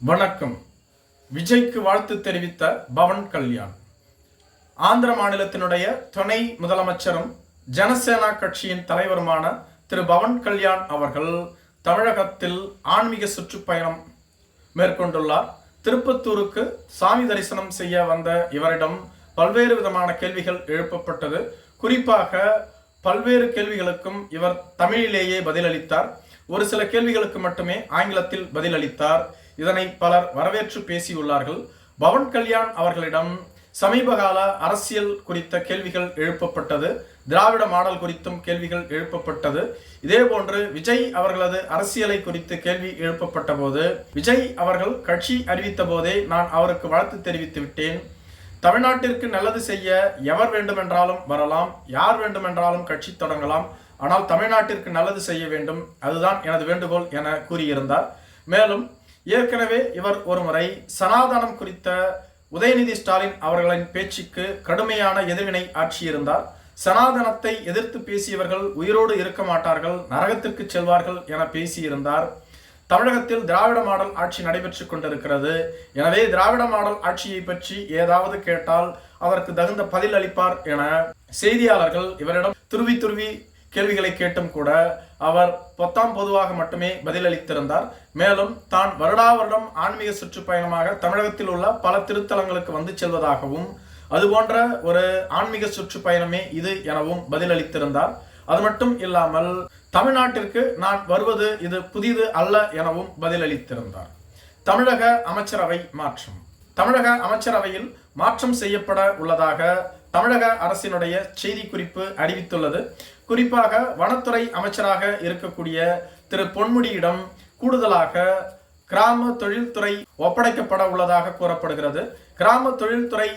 வணக்கம். விஜய்க்கு வாழ்த்து தெரிவித்த பவன் கல்யாண். ஆந்திர மாநிலத்தினுடைய துணை முதலமைச்சரும் ஜனசேனா கட்சியின் தலைவருமான திரு பவன் கல்யாண் அவர்கள் தமிழகத்தில் ஆன்மீக சுற்றுப்பயணம் மேற்கொண்டுள்ளார். திருப்பத்தூருக்கு சாமி தரிசனம் செய்ய வந்த இவரிடம் பல்வேறு விதமான கேள்விகள் எழுப்பப்பட்டது. குறிப்பாக பல்வேறு கேள்விகளுக்கும் இவர் தமிழிலேயே பதிலளித்தார். ஒரு சில கேள்விகளுக்கு மட்டுமே ஆங்கிலத்தில் பதிலளித்தார். இதனை பலர் வரவேற்று பேசியுள்ளார்கள். பவன் கல்யாண் அவர்களிடம் சமீபகால அரசியல் குறித்த கேள்விகள் எழுப்பப்பட்டது. திராவிட மாடல் குறித்தும் கேள்விகள் எழுப்பப்பட்டது. இதேபோன்று விஜய் அவர்களது அரசியலை குறித்து கேள்வி எழுப்பப்பட்ட போது விஜய் அவர்கள் கட்சி அறிவித்த போதே நான் அவருக்கு வாழ்த்து தெரிவித்து விட்டேன். தமிழ்நாட்டிற்கு நல்லது செய்ய எவர் வேண்டுமென்றாலும் வரலாம் யார் வேண்டுமென்றாலும் கட்சி தொடங்கலாம் ஆனால் தமிழ்நாட்டிற்கு நல்லது செய்ய வேண்டும் அதுதான் எனது வேண்டுகோள் என கூறியிருந்தார். மேலும் ஏற்கனவே இவர் ஒருமுறை சனாதனம் குறித்த உதயநிதி ஸ்டாலின் அவர்களின் பேச்சுக்கு கடுமையான எதிர்வினை ஆற்றியிருந்தார். சனாதனத்தை எதிர்த்து பேசியவர்கள் உயிரோடு இருக்க மாட்டார்கள் நரகத்திற்கு செல்வார்கள் என பேசியிருந்தார். தமிழகத்தில் திராவிட மாடல் ஆட்சி நடைபெற்று கொண்டிருக்கிறது. எனவே திராவிட மாடல் ஆட்சியை பற்றி ஏதாவது கேட்டால் அதற்கு தகுந்த பதில் அளிப்பார் என செய்தியாளர்கள் இவரிடம் துருவி துருவி கேள்விகளை கேட்டும் கூட அவர் பொத்தாம் பொதுவாக மட்டுமே பதிலளித்திருந்தார். மேலும் தான் வருடா வருடம் ஆன்மீக சுற்றுப்பயணமாக தமிழகத்தில் உள்ள பல திருத்தலங்களுக்கு வந்து செல்வதாகவும் அதுபோன்ற ஒரு ஆன்மீக சுற்றுப்பயணமே இது எனவும் பதிலளித்திருந்தார். அது மட்டும் இல்லாமல் தமிழ்நாட்டிற்கு நான் வருவது இது புதிது அல்ல எனவும் பதிலளித்திருந்தார். தமிழக அமைச்சரவை மாற்றம். தமிழக அமைச்சரவையில் மாற்றம் செய்யப்பட உள்ளதாக தமிழக அரசினுடைய செய்தி குறிப்பு அறிவித்துள்ளது. குறிப்பாக வனத்துறை அமைச்சராக இருக்கக்கூடிய திரு பொன்முடியிடம் கூடுதலாக கிராம தொழில்துறை ஒப்படைக்கப்பட உள்ளதாக கூறப்படுகிறது. கிராம தொழில்துறை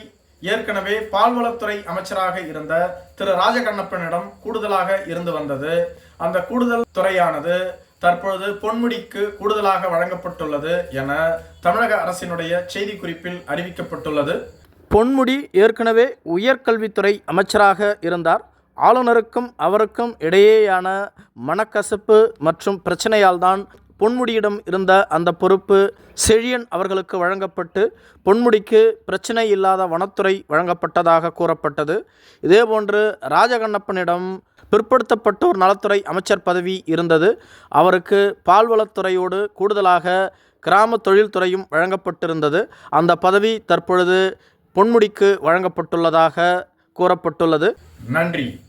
ஏற்கனவே பால்வளத்துறை அமைச்சராக இருந்த திரு ராஜகண்ணப்பனிடம் கூடுதலாக இருந்து வந்தது. அந்த கூடுதல் துறையானது தற்பொழுது பொன்முடிக்கு கூடுதலாக வழங்கப்பட்டுள்ளது என தமிழக அரசினுடைய செய்திக்குறிப்பில் அறிவிக்கப்பட்டுள்ளது. பொன்முடி ஏற்கனவே உயர்கல்வித்துறை அமைச்சராக இருந்தார். ஆளுநருக்கும் அவருக்கும் இடையேயான மனக்கசப்பு மற்றும் பிரச்சனையால் தான் பொன்முடியிடம் இருந்த அந்த பொறுப்பு செழியன் அவர்களுக்கு வழங்கப்பட்டு பொன்முடிக்கு பிரச்சனை இல்லாத வனத்துறை வழங்கப்பட்டதாக கூறப்பட்டது. இதேபோன்று ராஜகண்ணப்பனிடம் பிற்படுத்தப்பட்டோர் நலத்துறை அமைச்சர் பதவி இருந்தது. அவருக்கு பால்வளத்துறையோடு கூடுதலாக கிராம தொழில்துறையும் வழங்கப்பட்டிருந்தது. அந்த பதவி தற்பொழுது பொன்முடிக்கு வழங்கப்பட்டுள்ளதாக கூறப்பட்டுள்ளது. நன்றி.